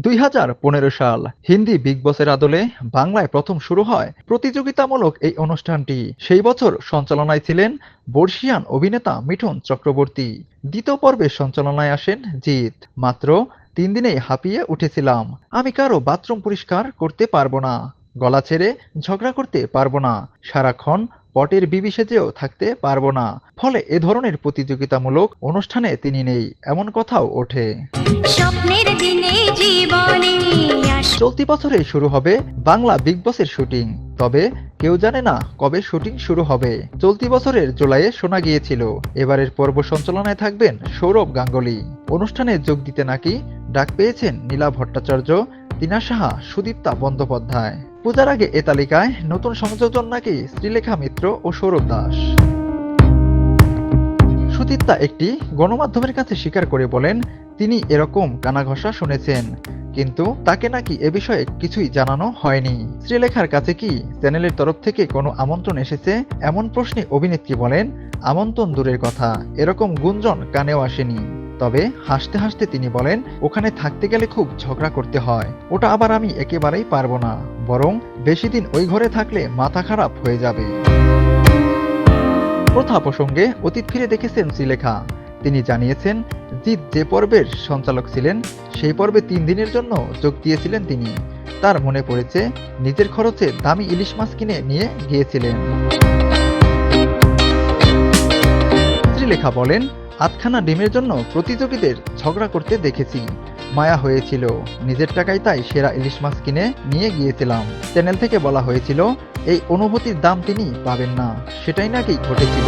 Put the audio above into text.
দুই পনেরো সাল হিন্দি বিগ বসের আদলে বাংলায় প্রথম শুরু হয় প্রতিযোগিতামূলক এই অনুষ্ঠানটি। সেই বছর সঞ্চালনায় ছিলেন বর্ষিয়ান অভিনেতা মিঠুন চক্রবর্তী। দ্বিতীয় পর্বে সঞ্চালনায় আসেন জিৎ। মাত্র তিন দিনেই হাঁপিয়ে উঠেছিলাম। আমি কারও বাথরুম পরিষ্কার করতে পারব না। গলা ছেড়ে ঝগড়া করতে পারব না। সারাক্ষণ পটের বিবি সেজেও থাকতে পারব না। ফলে এ ধরনের প্রতিযোগিতামূলক অনুষ্ঠানে তিনি নেই এমন কথাও ওঠে। স্বপ্নের দিনে জীবনে চলতি বছরে শুরু হবে বাংলা বিগ বসের শুটিং। তবে কেউ জানে না কবে শুটিং শুরু হবে। চলতি বছরের জুলাইয়ে শোনা গিয়েছিল এবারের পর্ব সঞ্চালনায় থাকবেন সৌরভ গাঙ্গুলি। অনুষ্ঠানে যোগ দিতে নাকি ডাক পেয়েছেন নীলা ভট্টাচার্য তিনা সাহা, সুদীপ্তা বন্দ্যোপাধ্যায়। পূজার আগে এ তালিকায় নতুন সংযোজন নাকি শ্রীলেখা মিত্র ও সৌরভ দাস? সুদীপ্তা একটি গণমাধ্যমের কাছে স্বীকার করে বলেন, তিনি এরকম কানাঘষা শুনেছেন, কিন্তু তাকে নাকি এ বিষয়ে কিছুই জানানো হয়নি। শ্রীলেখার কাছে কি চ্যানেলের তরফ থেকে কোনো আমন্ত্রণ এসেছে? এমন প্রশ্নে অভিনেত্রী বলেন, আমন্ত্রণ দূরের কথা, এরকম গুঞ্জন কানেও আসেনি। তবে হাসতে হাসতে তিনি বলেন, ওখানে থাকতে গেলে খুব ঝগড়া করতে হয়। ওটা আবার আমি একেবারেই পারব না। বরং বেশি দিন ওই ঘরে থাকলে মাথা খারাপ হয়ে যাবে। প্রথা প্রসঙ্গে অতীত ফিরে দেখেছেন শ্রীলেখা। তিনি জানিয়েছেন, জিৎ যে পর্বের সঞ্চালক ছিলেন, সেই পর্বে তিন দিনের জন্য যোগ দিয়েছিলেন তিনি। তার মনে পড়েছে, নিজের খরচে দামি ইলিশ মাছ কিনে নিয়ে গিয়েছিলেন। শ্রীলেখা বলেন আটখানা ডিমের জন্য প্রতিযোগীদের ঝগড়া করতে দেখেছি। মায়া হয়েছিল। নিজের টাকায় তাই সেরা ইলিশ মাছ কিনে নিয়ে গিয়েছিলাম। চ্যানেল থেকে বলা হয়েছিল, এই অনুভূতির দাম তিনি পাবেন না। সেটাই নাকি ঘটেছিল।